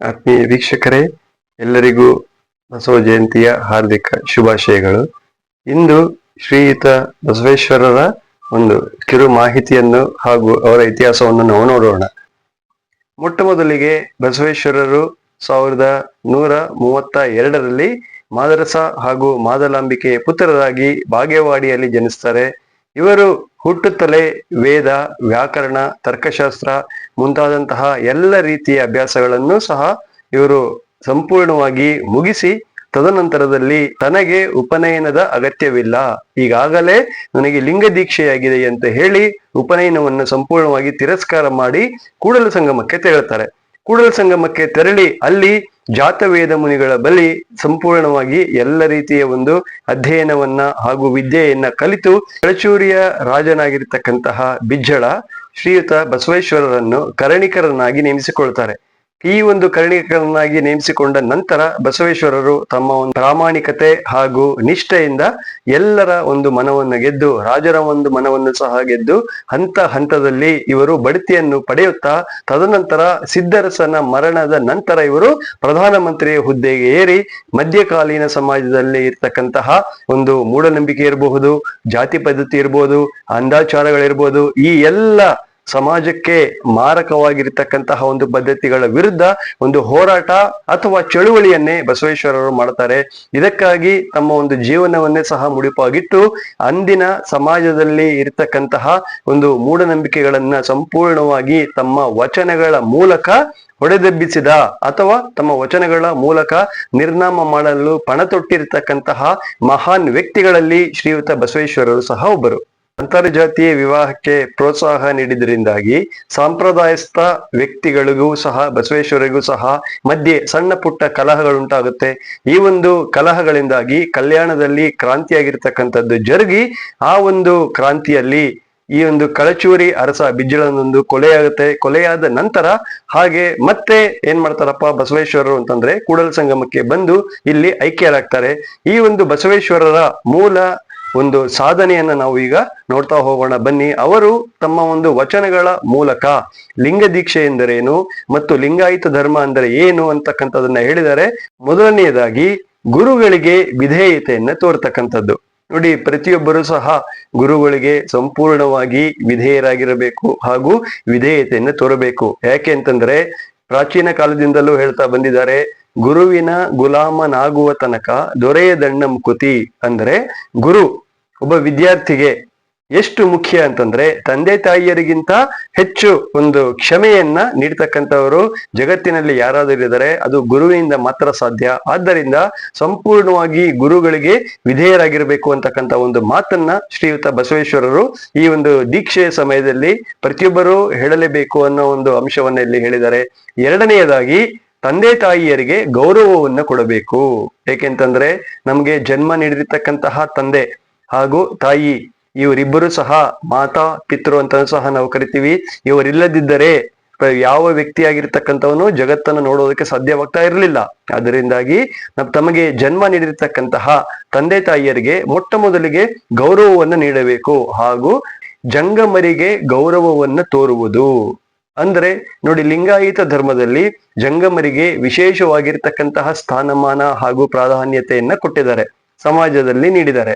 ಆತ್ಮೀಯ ವೀಕ್ಷಕರೇ, ಎಲ್ಲರಿಗೂ ಬಸವ ಜಯಂತಿಯ ಹಾರ್ದಿಕ ಶುಭಾಶಯಗಳು. ಇಂದು ಶ್ರೀಯುತ ಬಸವೇಶ್ವರರ ಒಂದು ಕಿರು ಮಾಹಿತಿಯನ್ನು ಹಾಗೂ ಅವರ ಇತಿಹಾಸವನ್ನು ನಾವು ನೋಡೋಣ. ಮೊಟ್ಟ ಮೊದಲಿಗೆ ಬಸವೇಶ್ವರರು ಸಾವಿರದ ನೂರ ಮೂವತ್ತ ಎರಡರಲ್ಲಿ ಮಾದರಸ ಹಾಗೂ ಮಾದಲಾಂಬಿಕೆಯ ಪುತ್ರರಾಗಿ ಬಾಗೇವಾಡಿಯಲ್ಲಿ ಜನಿಸ್ತಾರೆ. ಇವರು ಹುಟ್ಟುತ್ತಲೇ ವೇದ, ವ್ಯಾಕರಣ, ತರ್ಕಶಾಸ್ತ್ರ ಮುಂತಾದಂತಹ ಎಲ್ಲ ರೀತಿಯ ಅಭ್ಯಾಸಗಳನ್ನು ಸಹ ಇವರು ಸಂಪೂರ್ಣವಾಗಿ ಮುಗಿಸಿ ತದನಂತರದಲ್ಲಿ ತನಗೆ ಉಪನಯನದ ಅಗತ್ಯವಿಲ್ಲ. ಈಗಾಗಲೇ ನನಗೆ ಲಿಂಗ ದೀಕ್ಷೆಯಾಗಿದೆ ಅಂತ ಹೇಳಿ ಉಪನಯನವನ್ನು ಸಂಪೂರ್ಣವಾಗಿ ತಿರಸ್ಕಾರ ಮಾಡಿ ಕೂಡಲ ಸಂಗಮಕ್ಕೆ ತೆರಳುತ್ತಾರೆ. ಕೂಡಲ ಸಂಗಮಕ್ಕೆ ತೆರಳಿ ಅಲ್ಲಿ ಜಾತವೇದ ಮುನಿಗಳ ಬಳಿ ಸಂಪೂರ್ಣವಾಗಿ ಎಲ್ಲ ರೀತಿಯ ಒಂದು ಅಧ್ಯಯನವನ್ನ ಹಾಗೂ ವಿದ್ಯೆಯನ್ನ ಕಲಿತು ಕಳಚೂರಿಯ ರಾಜನಾಗಿರ್ತಕ್ಕಂತಹ ಬಿಜ್ಜಳ ಶ್ರೀಯುತ ಬಸವೇಶ್ವರರನ್ನು ಕರಣಿಕರನ್ನಾಗಿ ನೇಮಿಸಿಕೊಳ್ತಾರೆ ಈ ಒಂದು ಕರ್ಣಿಕರನ್ನಾಗಿ ನೇಮಿಸಿಕೊಂಡ ನಂತರ ಬಸವೇಶ್ವರರು ತಮ್ಮ ಒಂದು ಪ್ರಾಮಾಣಿಕತೆ ಹಾಗೂ ನಿಷ್ಠೆಯಿಂದ ಎಲ್ಲರ ಒಂದು ಮನವನ್ನು ಗೆದ್ದು, ರಾಜರ ಒಂದು ಮನವನ್ನು ಸಹ ಗೆದ್ದು, ಹಂತ ಹಂತದಲ್ಲಿ ಇವರು ಬಡ್ತಿಯನ್ನು ಪಡೆಯುತ್ತಾ, ತದನಂತರ ಸಿದ್ದರಸನ ಮರಣದ ನಂತರ ಇವರು ಪ್ರಧಾನಮಂತ್ರಿಯ ಹುದ್ದೆಗೆ ಏರಿ, ಮಧ್ಯಕಾಲೀನ ಸಮಾಜದಲ್ಲಿ ಇರ್ತಕ್ಕಂತಹ ಒಂದು ಮೂಢನಂಬಿಕೆ ಇರಬಹುದು, ಜಾತಿ ಪದ್ಧತಿ ಇರಬಹುದು ಅಂದಾಚಾರಗಳಿರ್ಬೋದು ಈ ಎಲ್ಲ ಸಮಾಜಕ್ಕೆ ಮಾರಕವಾಗಿರ್ತಕ್ಕಂತಹ ಒಂದು ಪದ್ಧತಿಗಳ ವಿರುದ್ಧ ಒಂದು ಹೋರಾಟ ಅಥವಾ ಚಳುವಳಿಯನ್ನೇ ಬಸವೇಶ್ವರರು ಮಾಡ್ತಾರೆ. ಇದಕ್ಕಾಗಿ ತಮ್ಮ ಒಂದು ಜೀವನವನ್ನೇ ಸಹ ಮುಡಿಪಾಗಿಟ್ಟು ಅಂದಿನ ಸಮಾಜದಲ್ಲಿ ಇರತಕ್ಕಂತಹ ಒಂದು ಮೂಢನಂಬಿಕೆಗಳನ್ನ ಸಂಪೂರ್ಣವಾಗಿ ತಮ್ಮ ವಚನಗಳ ಮೂಲಕ ಹೊಡೆದೆಬ್ಬಿಸಿದ ಅಥವಾ ತಮ್ಮ ವಚನಗಳ ಮೂಲಕ ನಿರ್ನಾಮ ಮಾಡಲು ಪಣ ತೊಟ್ಟಿರ್ತಕ್ಕಂತಹ ಮಹಾನ್ ವ್ಯಕ್ತಿಗಳಲ್ಲಿ ಶ್ರೀಯುತ ಬಸವೇಶ್ವರರು ಸಹ ಒಬ್ಬರು. ಅಂತರ್ಜಾತೀಯ ವಿವಾಹಕ್ಕೆ ಪ್ರೋತ್ಸಾಹ ನೀಡಿದ್ರಿಂದಾಗಿ ಸಾಂಪ್ರದಾಯಸ್ಥ ವ್ಯಕ್ತಿಗಳಿಗೂ ಸಹ, ಬಸವೇಶ್ವರಿಗೂ ಸಹ ಮಧ್ಯೆ ಸಣ್ಣ ಪುಟ್ಟ ಕಲಹಗಳುಂಟಾಗುತ್ತೆ. ಈ ಒಂದು ಕಲಹಗಳಿಂದಾಗಿ ಕಲ್ಯಾಣದಲ್ಲಿ ಕ್ರಾಂತಿಯಾಗಿರ್ತಕ್ಕಂಥದ್ದು ಜರುಗಿ, ಆ ಒಂದು ಕ್ರಾಂತಿಯಲ್ಲಿ ಈ ಒಂದು ಕಳಚೂರಿ ಅರಸ ಬಿಜ್ಜಳನೊಂದು ಕೊಲೆಯಾಗುತ್ತೆ. ಕೊಲೆಯಾದ ನಂತರ ಹಾಗೆ ಮತ್ತೆ ಏನ್ ಮಾಡ್ತಾರಪ್ಪ ಬಸವೇಶ್ವರರು ಅಂತಂದ್ರೆ ಕೂಡಲ ಸಂಗಮಕ್ಕೆ ಬಂದು ಇಲ್ಲಿ ಐಕ್ಯರಾಗ್ತಾರೆ. ಈ ಒಂದು ಬಸವೇಶ್ವರರ ಮೂಲ ಒಂದು ಸಾಧನೆಯನ್ನ ನಾವು ಈಗ ನೋಡ್ತಾ ಹೋಗೋಣ. ಬನ್ನಿ, ಅವರು ತಮ್ಮ ಒಂದು ವಚನಗಳ ಮೂಲಕ ಲಿಂಗ ದೀಕ್ಷೆ ಎಂದರೇನು ಮತ್ತು ಲಿಂಗಾಯಿತ ಧರ್ಮ ಅಂದರೆ ಏನು ಅಂತಕ್ಕಂಥದನ್ನ ಹೇಳಿದರೆ, ಮೊದಲನೆಯದಾಗಿ ಗುರುಗಳಿಗೆ ವಿಧೇಯತೆಯನ್ನ ತೋರ್ತಕ್ಕಂಥದ್ದು. ನೋಡಿ, ಪ್ರತಿಯೊಬ್ಬರು ಸಹ ಗುರುಗಳಿಗೆ ಸಂಪೂರ್ಣವಾಗಿ ವಿಧೇಯರಾಗಿರಬೇಕು ಹಾಗೂ ವಿಧೇಯತೆಯನ್ನು ತೋರಬೇಕು. ಯಾಕೆ ಅಂತಂದ್ರೆ, ಪ್ರಾಚೀನ ಕಾಲದಿಂದಲೂ ಹೇಳ್ತಾ ಬಂದಿದ್ದಾರೆ, ಗುರುವಿನ ಗುಲಾಮನಾಗುವ ತನಕ ದೊರೆಯದಣ್ಣ ಮುಕುತಿ ಅಂದ್ರೆ ಗುರು. ಒಬ್ಬ ವಿದ್ಯಾರ್ಥಿಗೆ ಎಷ್ಟು ಮುಖ್ಯ ಅಂತಂದ್ರೆ ತಂದೆ ತಾಯಿಯರಿಗಿಂತ ಹೆಚ್ಚು ಒಂದು ಕ್ಷಮೆಯನ್ನ ನೀಡ್ತಕ್ಕಂಥವರು ಜಗತ್ತಿನಲ್ಲಿ ಯಾರಾದರೂ ಇದ್ದಾರೆ, ಅದು ಗುರುವಿನಿಂದ ಮಾತ್ರ ಸಾಧ್ಯ. ಆದ್ದರಿಂದ ಸಂಪೂರ್ಣವಾಗಿ ಗುರುಗಳಿಗೆ ವಿಧೇಯರಾಗಿರಬೇಕು ಅಂತಕ್ಕಂಥ ಒಂದು ಮಾತನ್ನ ಶ್ರೀಯುತ ಬಸವೇಶ್ವರರು ಈ ಒಂದು ದೀಕ್ಷೆಯ ಸಮಯದಲ್ಲಿ ಪ್ರತಿಯೊಬ್ಬರೂ ಹೇಳಲೇಬೇಕು ಅನ್ನೋ ಒಂದು ಅಂಶವನ್ನ ಇಲ್ಲಿ ಹೇಳಿದ್ದಾರೆ. ಎರಡನೆಯದಾಗಿ ತಂದೆ ತಾಯಿಯರಿಗೆ ಗೌರವವನ್ನು ಕೊಡಬೇಕು. ಏಕೆಂತಂದ್ರೆ ನಮ್ಗೆ ಜನ್ಮ ನೀಡಿರ್ತಕ್ಕಂತಹ ತಂದೆ ಹಾಗೂ ತಾಯಿ, ಇವರಿಬ್ಬರು ಸಹ ಮಾತಾ, ಪಿತೃ ಅಂತ ಸಹ ನಾವು ಕರಿತೀವಿ. ಇವರಿಲ್ಲದಿದ್ದರೆ ಯಾವ ವ್ಯಕ್ತಿಯಾಗಿರ್ತಕ್ಕಂಥವನು ಜಗತ್ತನ್ನು ನೋಡೋದಕ್ಕೆ ಸಾಧ್ಯವಾಗ್ತಾ ಇರಲಿಲ್ಲ. ಅದರಿಂದಾಗಿ ತಮಗೆ ಜನ್ಮ ನೀಡಿರ್ತಕ್ಕಂತಹ ತಂದೆ ತಾಯಿಯರಿಗೆ ಮೊಟ್ಟ ಮೊದಲಿಗೆ ಗೌರವವನ್ನು ನೀಡಬೇಕು ಹಾಗೂ ಜಂಗಮರಿಗೆ ಗೌರವವನ್ನು ತೋರುವುದು. ಅಂದ್ರೆ ನೋಡಿ, ಲಿಂಗಾಯತ ಧರ್ಮದಲ್ಲಿ ಜಂಗಮರಿಗೆ ವಿಶೇಷವಾಗಿರ್ತಕ್ಕಂತಹ ಸ್ಥಾನಮಾನ ಹಾಗೂ ಪ್ರಾಧಾನ್ಯತೆಯನ್ನ ಕೊಟ್ಟಿದ್ದಾರೆ, ಸಮಾಜದಲ್ಲಿ ನೀಡಿದ್ದಾರೆ.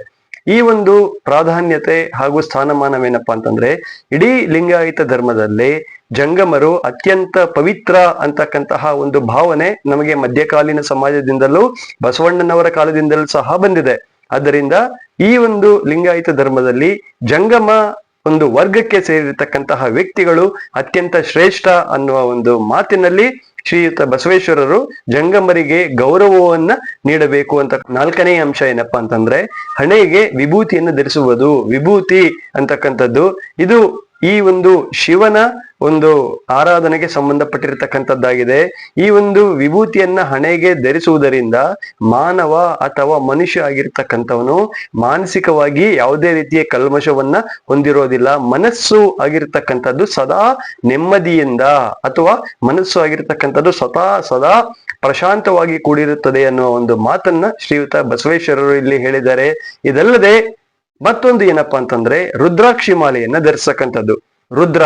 ಈ ಒಂದು ಪ್ರಾಧಾನ್ಯತೆ ಹಾಗೂ ಸ್ಥಾನಮಾನವೇನಪ್ಪಾ ಅಂತಂದ್ರೆ, ಇಡೀ ಲಿಂಗಾಯತ ಧರ್ಮದಲ್ಲಿ ಜಂಗಮರು ಅತ್ಯಂತ ಪವಿತ್ರ ಅಂತಕ್ಕಂತಹ ಒಂದು ಭಾವನೆ ನಮಗೆ ಮಧ್ಯಕಾಲೀನ ಸಮಾಜದಿಂದಲೂ, ಬಸವಣ್ಣನವರ ಕಾಲದಿಂದಲೂ ಸಹ ಬಂದಿದೆ. ಆದ್ದರಿಂದ ಈ ಒಂದು ಲಿಂಗಾಯತ ಧರ್ಮದಲ್ಲಿ ಜಂಗಮ ಒಂದು ವರ್ಗಕ್ಕೆ ಸೇರಿರತಕ್ಕಂತಹ ವ್ಯಕ್ತಿಗಳು ಅತ್ಯಂತ ಶ್ರೇಷ್ಠ ಅನ್ನುವ ಒಂದು ಮಾತಿನಲ್ಲಿ ಶ್ರೀಯುತ ಬಸವೇಶ್ವರರು ಜಂಗಮರಿಗೆ ಗೌರವವನ್ನ ನೀಡಬೇಕು ಅಂತ. ನಾಲ್ಕನೇ ಅಂಶ ಏನಪ್ಪಾ ಅಂತಂದ್ರೆ, ಹಣೆಗೆ ವಿಭೂತಿಯನ್ನು ಧರಿಸುವುದು. ವಿಭೂತಿ ಅಂತಕ್ಕಂಥದ್ದು. ಇದು ಈ ಒಂದು ಶಿವನ ಒಂದು ಆರಾಧನೆಗೆ ಸಂಬಂಧಪಟ್ಟಿರತಕ್ಕಂಥದ್ದಾಗಿದೆ. ಈ ಒಂದು ವಿಭೂತಿಯನ್ನ ಹಣೆಗೆ ಧರಿಸುವುದರಿಂದ ಮಾನವ ಅಥವಾ ಮನುಷ್ಯ ಆಗಿರ್ತಕ್ಕಂಥವನು ಮಾನಸಿಕವಾಗಿ ಯಾವುದೇ ರೀತಿಯ ಕಲ್ಮಶವನ್ನ ಹೊಂದಿರೋದಿಲ್ಲ. ಮನಸ್ಸು ಆಗಿರ್ತಕ್ಕಂಥದ್ದು ಸದಾ ನೆಮ್ಮದಿಯಿಂದ ಅಥವಾ ಮನಸ್ಸು ಆಗಿರ್ತಕ್ಕಂಥದ್ದು ಸದಾ ಸದಾ ಪ್ರಶಾಂತವಾಗಿ ಕೂಡಿರುತ್ತದೆ ಅನ್ನುವ ಒಂದು ಮಾತನ್ನ ಶ್ರೀಯುತ ಬಸವೇಶ್ವರರು ಇಲ್ಲಿ ಹೇಳಿದ್ದಾರೆ. ಇದಲ್ಲದೆ ಮತ್ತೊಂದು ಏನಪ್ಪಾ ಅಂತಂದ್ರೆ ರುದ್ರಾಕ್ಷಿ ಮಾಲೆಯನ್ನ ಧರಿಸತಕ್ಕಂಥದ್ದು. ರುದ್ರ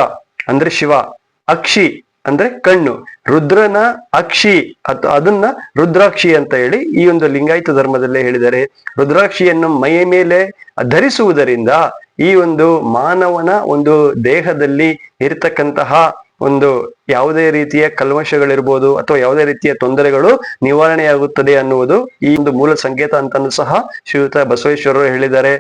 ಅಂದ್ರೆ ಶಿವ, ಅಕ್ಷಿ ಅಂದ್ರೆ ಕಣ್ಣು. ರುದ್ರನ ಅಕ್ಷಿ ಅಥವಾ ಅದನ್ನ ರುದ್ರಾಕ್ಷಿ ಅಂತ ಹೇಳಿ ಈ ಒಂದು ಲಿಂಗಾಯತ ಧರ್ಮದಲ್ಲೇ ಹೇಳಿದರೆ ರುದ್ರಾಕ್ಷಿಯನ್ನು ಮೈಯ ಮೇಲೆ ಧರಿಸುವುದರಿಂದ ಈ ಒಂದು ಮಾನವನ ಒಂದು ದೇಹದಲ್ಲಿ ಇರತಕ್ಕಂತಹ ಒಂದು ಯಾವುದೇ ರೀತಿಯ ಕಲ್ಮಶಗಳಿರ್ಬೋದು ಅಥವಾ ಯಾವುದೇ ರೀತಿಯ ತೊಂದರೆಗಳು ನಿವಾರಣೆಯಾಗುತ್ತದೆ ಅನ್ನುವುದು ಈ ಒಂದು ಮೂಲ ಸಂಕೇತ ಅಂತಾನು ಸಹ ಶ್ರೀಯುತ ಬಸವೇಶ್ವರರು ಹೇಳಿದ್ದಾರೆ.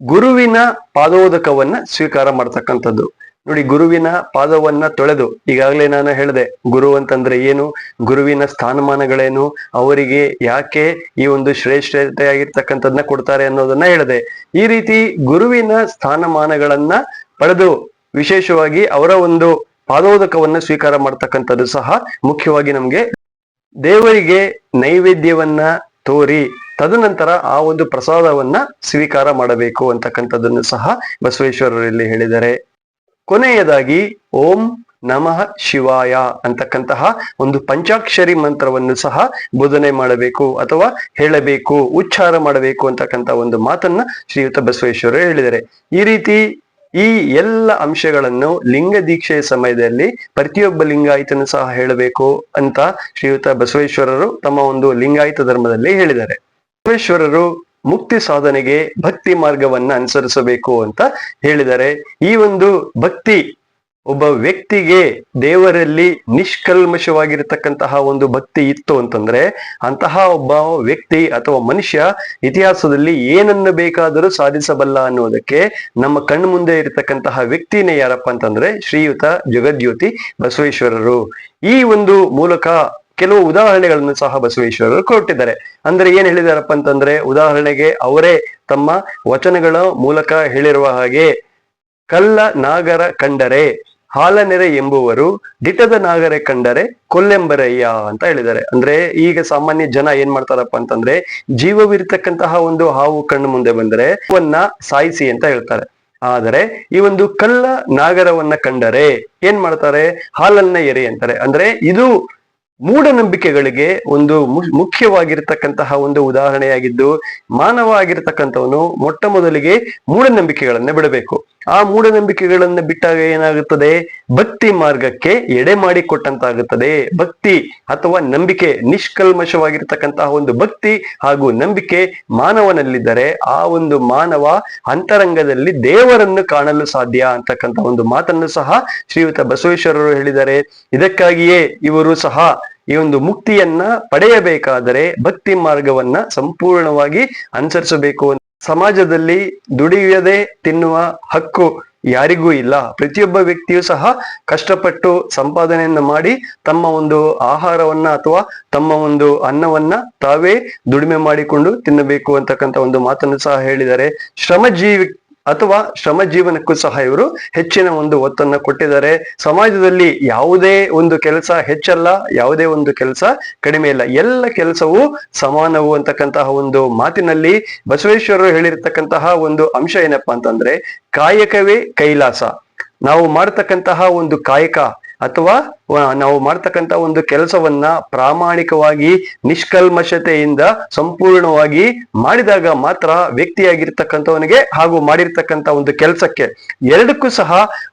ಗುರುವಿನ ಪಾದೋದಕವನ್ನ ಸ್ವೀಕಾರ ಮಾಡ್ತಕ್ಕಂಥದ್ದು. ನೋಡಿ ಗುರುವಿನ ಪಾದವನ್ನ ತೊಳೆದು, ಈಗಾಗಲೇ ನಾನು ಹೇಳಿದೆ, ಗುರು ಅಂತಂದ್ರೆ ಏನು? ಗುರುವಿನ ಸ್ಥಾನಮಾನಗಳೇನು? ಅವರಿಗೆ ಯಾಕೆ ಈ ಒಂದು ಶ್ರೇಷ್ಠತೆಯಾಗಿರ್ತಕ್ಕಂಥದ್ನ ಕೊಡ್ತಾರೆ ಅನ್ನೋದನ್ನ ಹೇಳಿದೆ. ಈ ರೀತಿ ಗುರುವಿನ ಸ್ಥಾನಮಾನಗಳನ್ನ ಪಡೆದು ವಿಶೇಷವಾಗಿ ಅವರ ಒಂದು ಪಾದೋದಕವನ್ನ ಸ್ವೀಕಾರ ಮಾಡ್ತಕ್ಕಂಥದ್ದು ಸಹ ಮುಖ್ಯವಾಗಿ ನಮ್ಗೆ ದೇವರಿಗೆ ನೈವೇದ್ಯವನ್ನ ತೋರಿ, ತದನಂತರ ಆ ಒಂದು ಪ್ರಸಾದವನ್ನ ಸ್ವೀಕಾರ ಮಾಡಬೇಕು ಅಂತಕ್ಕಂಥದ್ದನ್ನು ಸಹ ಬಸವೇಶ್ವರರಲ್ಲಿ ಹೇಳಿದ್ದಾರೆ. ಕೊನೆಯದಾಗಿ, ಓಂ ನಮಃ ಶಿವಾಯ ಅಂತಕ್ಕಂತಹ ಒಂದು ಪಂಚಾಕ್ಷರಿ ಮಂತ್ರವನ್ನು ಸಹ ಬೋಧನೆ ಮಾಡಬೇಕು ಅಥವಾ ಹೇಳಬೇಕು, ಉಚ್ಚಾರ ಮಾಡಬೇಕು ಅಂತಕ್ಕಂತಹ ಒಂದು ಮಾತನ್ನ ಶ್ರೀಯುತ ಬಸವೇಶ್ವರರು ಹೇಳಿದ್ದಾರೆ. ಈ ರೀತಿ ಈ ಎಲ್ಲ ಅಂಶಗಳನ್ನು ಲಿಂಗ ದೀಕ್ಷೆಯ ಸಮಯದಲ್ಲಿ ಪ್ರತಿಯೊಬ್ಬ ಲಿಂಗಾಯತನು ಸಹ ಹೇಳಬೇಕು ಅಂತ ಶ್ರೀಯುತ ಬಸವೇಶ್ವರರು ತಮ್ಮ ಒಂದು ಲಿಂಗಾಯತ ಧರ್ಮದಲ್ಲಿ ಹೇಳಿದ್ದಾರೆ. ಬಸವೇಶ್ವರರು ಮುಕ್ತಿ ಸಾಧನೆಗೆ ಭಕ್ತಿ ಮಾರ್ಗವನ್ನ ಅನುಸರಿಸಬೇಕು ಅಂತ ಹೇಳಿದರೆ ಈ ಒಂದು ಭಕ್ತಿ ಒಬ್ಬ ವ್ಯಕ್ತಿಗೆ ದೇವರಲ್ಲಿ ನಿಷ್ಕಲ್ಮಶವಾಗಿರತಕ್ಕಂತಹ ಒಂದು ಭಕ್ತಿ ಇತ್ತು ಅಂತಂದ್ರೆ ಅಂತಹ ಒಬ್ಬ ವ್ಯಕ್ತಿ ಅಥವಾ ಮನುಷ್ಯ ಇತಿಹಾಸದಲ್ಲಿ ಏನನ್ನು ಬೇಕಾದರೂ ಸಾಧಿಸಬಲ್ಲ ಅನ್ನೋದಕ್ಕೆ ನಮ್ಮ ಕಣ್ಣು ಮುಂದೆ ಇರತಕ್ಕಂತಹ ವ್ಯಕ್ತಿನೇ ಯಾರಪ್ಪ ಅಂತಂದ್ರೆ ಶ್ರೀಯುತ ಜಗದ್ಯೋತಿ ಬಸವೇಶ್ವರರು. ಈ ಒಂದು ಮೂಲಕ ಕೆಲವು ಉದಾಹರಣೆಗಳನ್ನು ಸಹ ಬಸವೇಶ್ವರರು ಕೊಟ್ಟಿದ್ದಾರೆ. ಅಂದ್ರೆ ಏನ್ ಹೇಳಿದಾರಪ್ಪ ಅಂತಂದ್ರೆ, ಉದಾಹರಣೆಗೆ ಅವರೇ ತಮ್ಮ ವಚನಗಳ ಮೂಲಕ ಹೇಳಿರುವ ಹಾಗೆ, ಕಲ್ಲ ನಾಗರ ಕಂಡರೆ ಹಾಲನೆರೆ ಎಂಬುವರು, ದಿಟದ ನಾಗರೆ ಕಂಡರೆ ಕೊಲ್ಲೆಂಬರಯ್ಯ ಅಂತ ಹೇಳಿದ್ದಾರೆ. ಅಂದ್ರೆ ಈಗ ಸಾಮಾನ್ಯ ಜನ ಏನ್ ಮಾಡ್ತಾರಪ್ಪ ಅಂತಂದ್ರೆ, ಜೀವವಿರ್ತಕ್ಕಂತಹ ಒಂದು ಹಾವು ಕಣ್ಣು ಮುಂದೆ ಬಂದರೆ ಅವನ್ನ ಸಾಯಿಸಿ ಅಂತ ಹೇಳ್ತಾರೆ. ಆದರೆ ಈ ಒಂದು ಕಲ್ಲ ನಾಗರವನ್ನ ಕಂಡರೆ ಏನ್ ಮಾಡ್ತಾರೆ? ಹಾಲನ್ನ ಎರೆ ಅಂತಾರೆ. ಅಂದ್ರೆ ಇದು ಮೂಢನಂಬಿಕೆಗಳಿಗೆ ಒಂದು ಮುಖ್ಯವಾಗಿರ್ತಕ್ಕಂತಹ ಒಂದು ಉದಾಹರಣೆಯಾಗಿದ್ದು ಮಾನವ ಆಗಿರ್ತಕ್ಕಂಥವನು ಮೊಟ್ಟ ಮೊದಲಿಗೆ ಮೂಢನಂಬಿಕೆಗಳನ್ನ ಬಿಡಬೇಕು. ಆ ಮೂಢನಂಬಿಕೆಗಳನ್ನ ಬಿಟ್ಟಾಗ ಏನಾಗುತ್ತದೆ? ಭಕ್ತಿ ಮಾರ್ಗಕ್ಕೆ ಎಡೆ ಮಾಡಿ ಕೊಟ್ಟಂತಾಗುತ್ತದೆ ಭಕ್ತಿ ಅಥವಾ ನಂಬಿಕೆ ನಿಷ್ಕಲ್ಮಶವಾಗಿರ್ತಕ್ಕಂತಹ ಒಂದು ಭಕ್ತಿ ಹಾಗೂ ನಂಬಿಕೆ ಮಾನವನಲ್ಲಿದ್ದರೆ ಆ ಒಂದು ಮಾನವ ಅಂತರಂಗದಲ್ಲಿ ದೇವರನ್ನು ಕಾಣಲು ಸಾಧ್ಯ ಅಂತಕ್ಕಂಥ ಒಂದು ಮಾತನ್ನು ಸಹ ಶ್ರೀಯುತ ಬಸವೇಶ್ವರರು ಹೇಳಿದ್ದಾರೆ. ಇದಕ್ಕಾಗಿಯೇ ಇವರು ಸಹ ಈ ಒಂದು ಮುಕ್ತಿಯನ್ನ ಪಡೆಯಬೇಕಾದರೆ ಭಕ್ತಿ ಮಾರ್ಗವನ್ನ ಸಂಪೂರ್ಣವಾಗಿ ಅನುಸರಿಸಬೇಕು ಸಮಾಜದಲ್ಲಿ ದುಡಿಯದೆ ತಿನ್ನುವ ಹಕ್ಕು ಯಾರಿಗೂ ಇಲ್ಲ. ಪ್ರತಿಯೊಬ್ಬ ವ್ಯಕ್ತಿಯು ಸಹ ಕಷ್ಟಪಟ್ಟು ಸಂಪಾದನೆಯನ್ನು ಮಾಡಿ ತಮ್ಮ ಒಂದು ಆಹಾರವನ್ನ ಅಥವಾ ತಮ್ಮ ಒಂದು ಅನ್ನವನ್ನ ತಾವೇ ದುಡಿಮೆ ಮಾಡಿಕೊಂಡು ತಿನ್ನಬೇಕು ಅಂತಕ್ಕಂಥ ಒಂದು ಮಾತನ್ನು ಸಹ ಹೇಳಿದ್ದಾರೆ. ಶ್ರಮಜೀವಿ ಅಥವಾ ಶ್ರಮ ಜೀವನಕ್ಕೂ ಸಹ ಇವರು ಹೆಚ್ಚಿನ ಒಂದು ಒತ್ತನ್ನು ಕೊಟ್ಟಿದ್ದಾರೆ. ಸಮಾಜದಲ್ಲಿ ಯಾವುದೇ ಒಂದು ಕೆಲಸ ಹೆಚ್ಚಲ್ಲ, ಯಾವುದೇ ಒಂದು ಕೆಲಸ ಕಡಿಮೆ ಇಲ್ಲ. ಎಲ್ಲ ಕೆಲಸವು ಸಮಾನವು ಅಂತಕ್ಕಂತಹ ಒಂದು ಮಾತಿನಲ್ಲಿ ಬಸವೇಶ್ವರರು ಹೇಳಿರ್ತಕ್ಕಂತಹ ಒಂದು ಅಂಶ ಏನಪ್ಪಾ ಅಂತಂದ್ರೆ ಕಾಯಕವೇ ಕೈಲಾಸ. ನಾವು ಮಾಡ್ತಕ್ಕಂತಹ ಒಂದು ಕಾಯಕ ಅಥವಾ ನಾವು ಮಾಡ್ತಕ್ಕಂತ ಒಂದು ಕೆಲಸವನ್ನ ಪ್ರಾಮಾಣಿಕವಾಗಿ, ನಿಷ್ಕಲ್ಮಶತೆಯಿಂದ ಸಂಪೂರ್ಣವಾಗಿ ಮಾಡಿದಾಗ ಮಾತ್ರ ವ್ಯಕ್ತಿಯಾಗಿರ್ತಕ್ಕಂಥವನಿಗೆ ಹಾಗೂ ಮಾಡಿರ್ತಕ್ಕಂಥ ಒಂದು ಕೆಲಸಕ್ಕೆ ಎರಡಕ್ಕೂ ಸಹ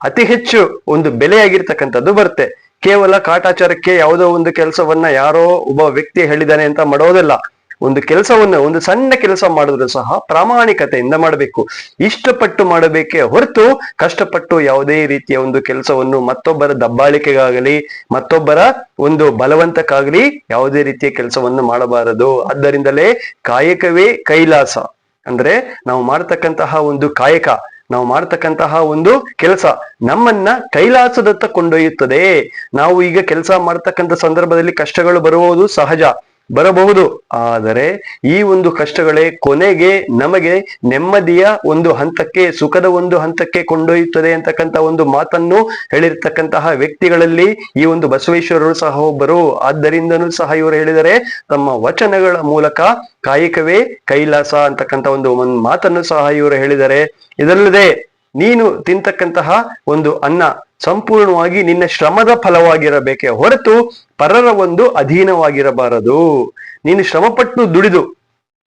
ಅತಿ ಹೆಚ್ಚು ಒಂದು ಬೆಲೆಯಾಗಿರ್ತಕ್ಕಂಥದ್ದು ಬರುತ್ತೆ. ಕೇವಲ ಕಾಟಾಚಾರಕ್ಕೆ ಯಾವುದೋ ಒಂದು ಕೆಲಸವನ್ನ ಯಾರೋ ಒಬ್ಬ ವ್ಯಕ್ತಿ ಹೇಳಿದಾನೆ ಅಂತ ಮಾಡೋದಿಲ್ಲ. ಒಂದು ಕೆಲಸವನ್ನ, ಒಂದು ಸಣ್ಣ ಕೆಲಸ ಮಾಡಿದ್ರು ಸಹ ಪ್ರಾಮಾಣಿಕತೆಯಿಂದ ಮಾಡಬೇಕು. ಇಷ್ಟಪಟ್ಟು ಮಾಡಬೇಕೇ ಹೊರತು ಕಷ್ಟಪಟ್ಟು ಯಾವುದೇ ರೀತಿಯ ಒಂದು ಕೆಲಸವನ್ನು ಮತ್ತೊಬ್ಬರ ದಬ್ಬಾಳಿಕೆಗಾಗಲಿ, ಮತ್ತೊಬ್ಬರ ಒಂದು ಬಲವಂತಕ್ಕಾಗಲಿ ಯಾವುದೇ ರೀತಿಯ ಕೆಲಸವನ್ನು ಮಾಡಬಾರದು. ಆದ್ದರಿಂದಲೇ ಕಾಯಕವೇ ಕೈಲಾಸ. ಅಂದ್ರೆ ನಾವು ಮಾಡ್ತಕ್ಕಂತಹ ಒಂದು ಕಾಯಕ, ನಾವು ಮಾಡ್ತಕ್ಕಂತಹ ಒಂದು ಕೆಲಸ ನಮ್ಮನ್ನ ಕೈಲಾಸದತ್ತ ಕೊಂಡೊಯ್ಯುತ್ತದೆ. ನಾವು ಈಗ ಕೆಲಸ ಮಾಡ್ತಕ್ಕಂಥ ಸಂದರ್ಭದಲ್ಲಿ ಕಷ್ಟಗಳು ಬರುವುದು ಸಹಜ. ಬರಬಹುದು. ಆದರೆ ಈ ಒಂದು ಕಷ್ಟಗಳೇ ಕೊನೆಗೆ ನಮಗೆ ನೆಮ್ಮದಿಯ ಒಂದು ಹಂತಕ್ಕೆ, ಸುಖದ ಒಂದು ಹಂತಕ್ಕೆ ಕೊಂಡೊಯ್ಯುತ್ತದೆ ಅಂತಕ್ಕಂಥ ಒಂದು ಮಾತನ್ನು ಹೇಳಿರ್ತಕ್ಕಂತಹ ವ್ಯಕ್ತಿಗಳಲ್ಲಿ ಈ ಒಂದು ಬಸವೇಶ್ವರರು ಸಹ ಒಬ್ಬರು. ಆದ್ದರಿಂದನೂ ಸಹ ಇವರು ಹೇಳಿದರೆ, ತಮ್ಮ ವಚನಗಳ ಮೂಲಕ ಕಾಯಕವೇ ಕೈಲಾಸ ಅಂತಕ್ಕಂಥ ಒಂದು ಒಂದು ಮಾತನ್ನು ಸಹ ಇವರು ಹೇಳಿದರೆ. ಇದಲ್ಲದೆ ನೀನು ತಿಂತಕ್ಕಂತಹ ಒಂದು ಅನ್ನ ಸಂಪೂರ್ಣವಾಗಿ ನಿನ್ನ ಶ್ರಮದ ಫಲವಾಗಿರಬೇಕೆ ಹೊರತು ಪರರ ಒಂದು ಅಧೀನವಾಗಿರಬಾರದು. ನೀನು ಶ್ರಮಪಟ್ಟು ದುಡಿದು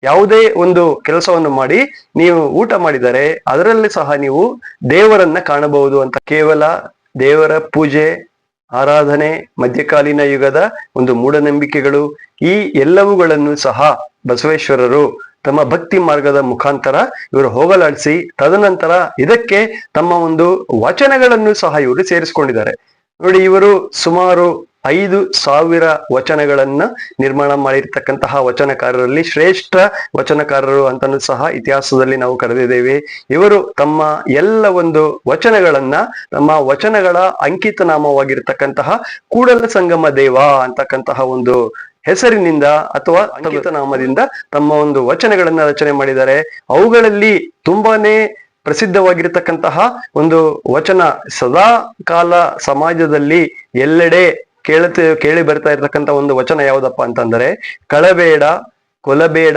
ಯಾವುದೇ ಒಂದು ಕೆಲಸವನ್ನು ಮಾಡಿ ನೀವು ಊಟ ಮಾಡಿದರೆ ಅದರಲ್ಲಿ ಸಹ ನೀವು ದೇವರನ್ನ ಕಾಣಬಹುದು ಅಂತ ಕೇವಲ ದೇವರ ಪೂಜೆ, ಆರಾಧನೆ, ಮಧ್ಯಕಾಲೀನ ಯುಗದ ಒಂದು ಮೂಢನಂಬಿಕೆಗಳು ಈ ಎಲ್ಲವುಗಳನ್ನು ಸಹ ಬಸವೇಶ್ವರರು ತಮ್ಮ ಭಕ್ತಿ ಮಾರ್ಗದ ಮುಖಾಂತರ ಇವರು ಹೋಗಲಾಡಿಸಿ ತದನಂತರ ಇದಕ್ಕೆ ತಮ್ಮ ಒಂದು ವಚನಗಳನ್ನು ಸಹ ಇವರು ಸೇರಿಸಿಕೊಂಡಿದ್ದಾರೆ. ನೋಡಿ, ಇವರು ಸುಮಾರು ಐದು ಸಾವಿರ ವಚನಗಳನ್ನ ನಿರ್ಮಾಣ ಮಾಡಿರ್ತಕ್ಕಂತಹ ವಚನಕಾರರಲ್ಲಿ ಶ್ರೇಷ್ಠ ವಚನಕಾರರು ಅಂತಲೂ ಸಹ ಇತಿಹಾಸದಲ್ಲಿ ನಾವು ಕರೆದಿದ್ದೇವೆ. ಇವರು ತಮ್ಮ ಎಲ್ಲ ಒಂದು ವಚನಗಳನ್ನ ತಮ್ಮ ವಚನಗಳ ಅಂಕಿತ ನಾಮವಾಗಿರ್ತಕ್ಕಂತಹ ಕೂಡಲ ಸಂಗಮ ದೇವ ಅಂತಕ್ಕಂತಹ ಒಂದು ಹೆಸರಿನಿಂದ ಅಥವಾ ಅಂಕಿತ ನಾಮದಿಂದ ತಮ್ಮ ಒಂದು ವಚನಗಳನ್ನ ರಚನೆ ಮಾಡಿದ್ದಾರೆ. ಅವುಗಳಲ್ಲಿ ತುಂಬಾನೇ ಪ್ರಸಿದ್ಧವಾಗಿರತಕ್ಕಂತಹ ಒಂದು ವಚನ ಸದಾ ಕಾಲ ಸಮಾಜದಲ್ಲಿ ಎಲ್ಲೆಡೆ ಕೇಳುತ್ತ ಕೇಳಿ ಬರ್ತಾ ಇರತಕ್ಕಂತ ಒಂದು ವಚನ ಯಾವುದಪ್ಪ ಅಂತಂದ್ರೆ ಕಳಬೇಡ ಕೊಲಬೇಡ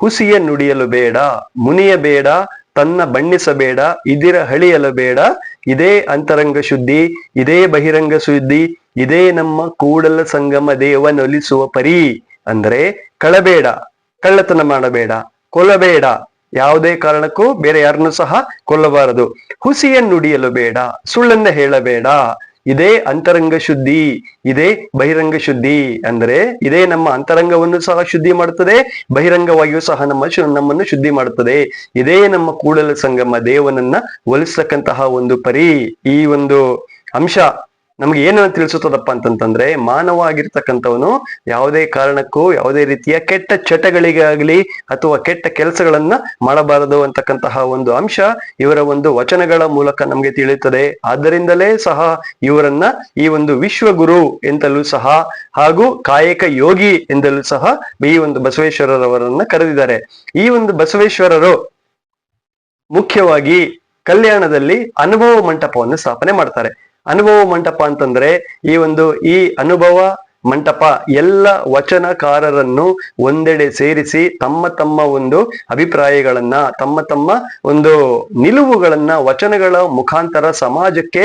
ಹುಸಿಯ ನುಡಿಯಲು ಬೇಡ ಮುನಿಯ ಬೇಡ ತನ್ನ ಬಣ್ಣಿಸಬೇಡ ಇದಿರ ಹಳಿಯಲು ಬೇಡ ಇದೇ ಅಂತರಂಗ ಶುದ್ಧಿ ಇದೇ ಬಹಿರಂಗ ಶುದ್ಧಿ ಇದೇ ನಮ್ಮ ಕೂಡಲ ಸಂಗಮ ದೇವನೊಲಿಸುವ ಪರಿ ಅಂದ್ರೆ ಕಳಬೇಡ, ಕಳ್ಳತನ ಮಾಡಬೇಡ, ಕೊಲ್ಲಬೇಡ. ಯಾವುದೇ ಕಾರಣಕ್ಕೂ ಬೇರೆ ಯಾರನ್ನು ಸಹ ಕೊಲ್ಲಬಾರದು. ಹುಸಿಯನ್ನು ನುಡಿಯಲು ಬೇಡ, ಸುಳ್ಳನ್ನ ಹೇಳಬೇಡ. ಇದೇ ಅಂತರಂಗ ಶುದ್ಧಿ, ಇದೇ ಬಹಿರಂಗ ಶುದ್ಧಿ ಅಂದ್ರೆ ಇದೇ ನಮ್ಮ ಅಂತರಂಗವನ್ನು ಸಹ ಶುದ್ಧಿ ಮಾಡುತ್ತದೆ, ಬಹಿರಂಗವಾಗಿಯೂ ಸಹ ನಮ್ಮ ನಮ್ಮನ್ನು ಶುದ್ಧಿ ಮಾಡುತ್ತದೆ. ಇದೇ ನಮ್ಮ ಕೂಡಲ ಸಂಗಮ ದೇವನನ್ನ ಒಲಿಸ್ತಕ್ಕಂತಹ ಒಂದು ಪರಿ ಈ ಒಂದು ಅಂಶ. ನಮ್ಗೆ ಏನನ್ನ ತಿಳಿಸುತ್ತದಪ್ಪ ಅಂತಂತಂದ್ರೆ ಮಾನವ ಆಗಿರ್ತಕ್ಕಂಥವನು ಯಾವುದೇ ಕಾರಣಕ್ಕೂ ಯಾವುದೇ ರೀತಿಯ ಕೆಟ್ಟ ಚಟಗಳಿಗಾಗ್ಲಿ ಅಥವಾ ಕೆಟ್ಟ ಕೆಲಸಗಳನ್ನ ಮಾಡಬಾರದು ಅಂತಕ್ಕಂತಹ ಒಂದು ಅಂಶ ಇವರ ಒಂದು ವಚನಗಳ ಮೂಲಕ ನಮ್ಗೆ ತಿಳಿಯುತ್ತದೆ. ಆದ್ದರಿಂದಲೇ ಸಹ ಇವರನ್ನ ಈ ಒಂದು ವಿಶ್ವಗುರು ಎಂತಲೂ ಸಹ ಹಾಗೂ ಕಾಯಕ ಯೋಗಿ ಎಂದಲೂ ಸಹ ಈ ಒಂದು ಬಸವೇಶ್ವರರವರನ್ನ ಕರೆದಿದ್ದಾರೆ. ಈ ಒಂದು ಬಸವೇಶ್ವರರು ಮುಖ್ಯವಾಗಿ ಕಲ್ಯಾಣದಲ್ಲಿ ಅನುಭವ ಮಂಟಪವನ್ನು ಸ್ಥಾಪನೆ ಮಾಡ್ತಾರೆ. ಅನುಭವ ಮಂಟಪ ಅಂತಂದ್ರೆ ಈ ಒಂದು ಈ ಅನುಭವ ಮಂಟಪ ಎಲ್ಲ ವಚನಕಾರರನ್ನು ಒಂದೆಡೆ ಸೇರಿಸಿ ತಮ್ಮ ತಮ್ಮ ಒಂದು ಅಭಿಪ್ರಾಯಗಳನ್ನ, ತಮ್ಮ ತಮ್ಮ ಒಂದು ನಿಲುವುಗಳನ್ನ ವಚನಗಳ ಮುಖಾಂತರ ಸಮಾಜಕ್ಕೆ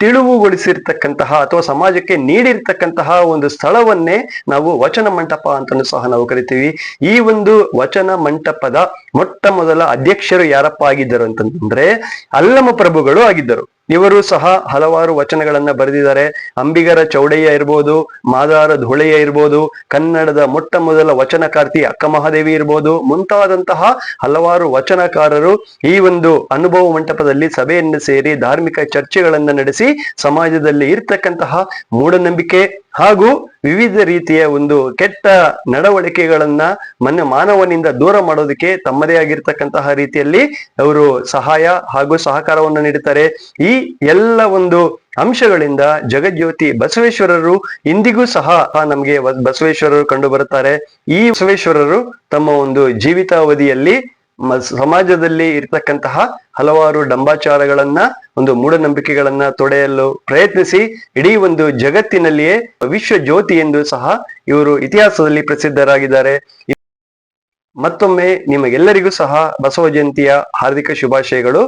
ತಿಳಿವುಗೊಳಿಸಿರ್ತಕ್ಕಂತಹ ಅಥವಾ ಸಮಾಜಕ್ಕೆ ನೀಡಿರ್ತಕ್ಕಂತಹ ಒಂದು ಸ್ಥಳವನ್ನೇ ನಾವು ವಚನ ಮಂಟಪ ಅಂತಲೂ ಸಹ ನಾವು ಕರಿತೀವಿ. ಈ ಒಂದು ವಚನ ಮಂಟಪದ ಮೊಟ್ಟ ಮೊದಲ ಅಧ್ಯಕ್ಷರು ಯಾರಪ್ಪ ಆಗಿದ್ದರು ಅಂತಂದ್ರೆ ಅಲ್ಲಮ ಪ್ರಭುಗಳು ಆಗಿದ್ದರು. ಇವರು ಸಹ ಹಲವಾರು ವಚನಗಳನ್ನ ಬರೆದಿದ್ದಾರೆ. ಅಂಬಿಗರ ಚೌಡಯ್ಯ ಇರ್ಬೋದು, ಮಾದಾರ ಧುಳೆಯ ಇರ್ಬೋದು, ಕನ್ನಡದ ಮೊಟ್ಟ ಮೊದಲ ವಚನಕಾರ್ತಿ ಅಕ್ಕ ಮಹಾದೇವಿ ಇರ್ಬೋದು, ಮುಂತಾದಂತಹ ಹಲವಾರು ವಚನಕಾರರು ಈ ಒಂದು ಅನುಭವ ಮಂಟಪದಲ್ಲಿ ಸಭೆಯನ್ನು ಸೇರಿ ಧಾರ್ಮಿಕ ಚರ್ಚೆಗಳನ್ನ ನಡೆಸಿ ಸಮಾಜದಲ್ಲಿ ಇರ್ತಕ್ಕಂತಹ ಮೂಢನಂಬಿಕೆ ಹಾಗೂ ವಿವಿಧ ರೀತಿಯ ಒಂದು ಕೆಟ್ಟ ನಡವಳಿಕೆಗಳನ್ನ ಮನ್ನ ಮಾನವನಿಂದ ದೂರ ಮಾಡೋದಕ್ಕೆ ತಮ್ಮದೇ ಆಗಿರ್ತಕ್ಕಂತಹ ರೀತಿಯಲ್ಲಿ ಅವರು ಸಹಾಯ ಹಾಗೂ ಸಹಕಾರವನ್ನು ನೀಡುತ್ತಾರೆ. ಈ ಎಲ್ಲ ಒಂದು ಅಂಶಗಳಿಂದ ಜಗಜ್ಯೋತಿ ಬಸವೇಶ್ವರರು ಇಂದಿಗೂ ಸಹ ನಮಗೆ ಬಸವೇಶ್ವರರು ಕಂಡು ಬರುತ್ತಾರೆ ಈ ಬಸವೇಶ್ವರರು ತಮ್ಮ ಒಂದು ಜೀವಿತಾವಧಿಯಲ್ಲಿ ಸಮಾಜದಲ್ಲಿ ಇರ್ತಕ್ಕಂತಹ ಹಲವಾರು ಡಂಬಾಚಾರಗಳನ್ನ, ಒಂದು ಮೂಢನಂಬಿಕೆಗಳನ್ನ ತೊಡೆಯಲು ಪ್ರಯತ್ನಿಸಿ, ಇಡೀ ಒಂದು ಜಗತ್ತಿನಲ್ಲಿಯೇ ವಿಶ್ವ ಜ್ಯೋತಿ ಎಂದು ಸಹ ಇವರು ಇತಿಹಾಸದಲ್ಲಿ ಪ್ರಸಿದ್ಧರಾಗಿದ್ದಾರೆ. ಮತ್ತೊಮ್ಮೆ ನಿಮಗೆಲ್ಲರಿಗೂ ಸಹ ಬಸವ ಜಯಂತಿಯ ಹಾರ್ದಿಕ ಶುಭಾಶಯಗಳು.